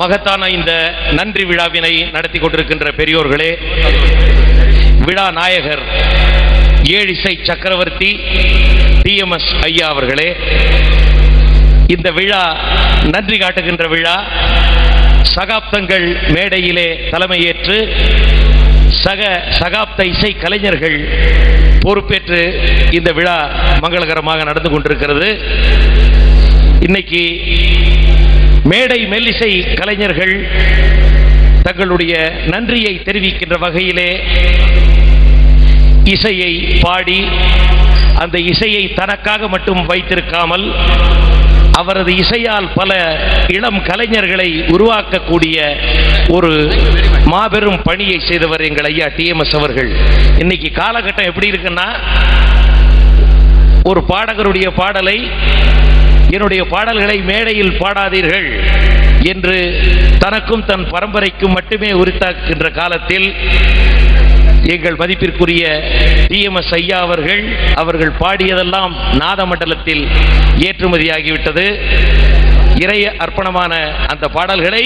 மகத்தான இந்த நன்றி விழாவினை நடத்தி கொண்டிருக்கின்ற பெரியோர்களே விழா நாயகர் ஏழிசை சக்கரவர்த்தி டிஎம்எஸ் ஐயா அவர்களே இந்த விழா நன்றி காட்டுகின்ற விழா சகாப்தங்கள் மேடையிலே தலைமையேற்று சக சகாப்த இசை கலைஞர்கள் பொறுப்பேற்று இந்த விழா மங்களகரமாக நடந்து கொண்டிருக்கிறது. இன்னைக்கு மேடை மெல்லிசை கலைஞர்கள் தங்களுடைய நன்றியை தெரிவிக்கின்ற வகையிலே இசையை பாடி அந்த இசையை தனக்காக மட்டும் வைத்திருக்காமல் அவரது இசையால் பல இளம் கலைஞர்களை உருவாக்கக்கூடிய ஒரு மாபெரும் பணியை செய்தவர் எங்கள் ஐயா டிஎம்எஸ் அவர்கள். இன்னைக்கு காலகட்டம் எப்படி இருக்குன்னா ஒரு பாடகருடைய பாடலை என்னுடைய பாடல்களை மேடையில் பாடாதீர்கள் என்று தனக்கும் தன் பரம்பரைக்கும் மட்டுமே உரித்தாக்குகின்ற காலத்தில் எங்கள் மதிப்பிற்குரிய டிஎம்எஸ் ஐயா அவர்கள் அவர்கள் பாடியதெல்லாம் நாதமண்டலத்தில் ஏற்றுமதியாகிவிட்டது. இறைய அர்ப்பணமான அந்த பாடல்களை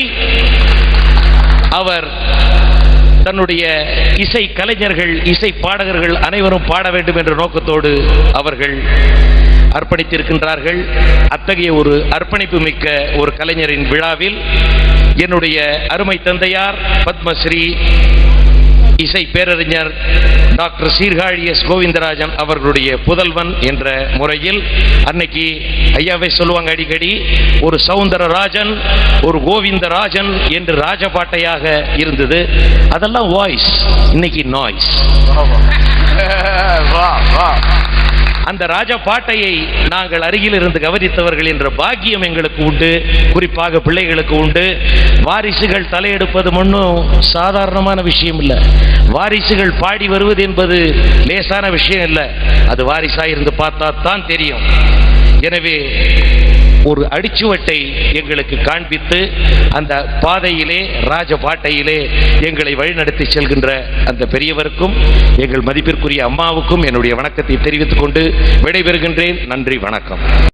அவர் தன்னுடைய இசை கலைஞர்கள் இசை பாடகர்கள் அனைவரும் பாட வேண்டும் என்ற நோக்கத்தோடு அவர்கள் அர்ப்பணித்திருக்கின்றார்கள். அத்தகைய ஒரு அர்ப்பணிப்பு மிக்க ஒரு கலைஞரின் விழாவில் என்னுடைய அருமை தந்தையார் பத்மஸ்ரீ இசை பேரறிஞர் டாக்டர் சீர்காழி எஸ். கோவிந்தராஜன் அவர்களுடைய புதல்வன் என்ற முறையில் அன்னைக்கு ஐயாவை சொல்லுவாங்க அடிக்கடி ஒரு சவுந்தரராஜன் ஒரு கோவிந்தராஜன் என்று ராஜபாட்டையாக இருந்தது. அதெல்லாம் வாய்ஸ் இன்னைக்கு நாய்ஸ் வா வா. அந்த ராஜபாட்டையை நாங்கள் அருகில் இருந்து கவனித்தவர்கள் என்ற பாக்கியம் எங்களுக்கு உண்டு. குறிப்பாக பிள்ளைகளுக்கு உண்டு. வாரிசுகள் தலையெடுப்பது ஒன்றும் சாதாரணமான விஷயம் இல்லை. வாரிசுகள் பாடி வருவது என்பது லேசான விஷயம் இல்லை. அது வாரிசாக இருந்து பார்த்தா தான் தெரியும். எனவே ஒரு அடிச்சுவட்டை எங்களுக்கு காண்பித்து அந்த பாதையிலே ராஜ பாட்டையிலே எங்களை வழிநடத்தி செல்கின்ற அந்த பெரியவருக்கும் எங்கள் மதிப்பிற்குரிய அம்மாவுக்கும் என்னுடைய வணக்கத்தை தெரிவித்துக் கொண்டு விடைபெறுகின்றேன். நன்றி வணக்கம்.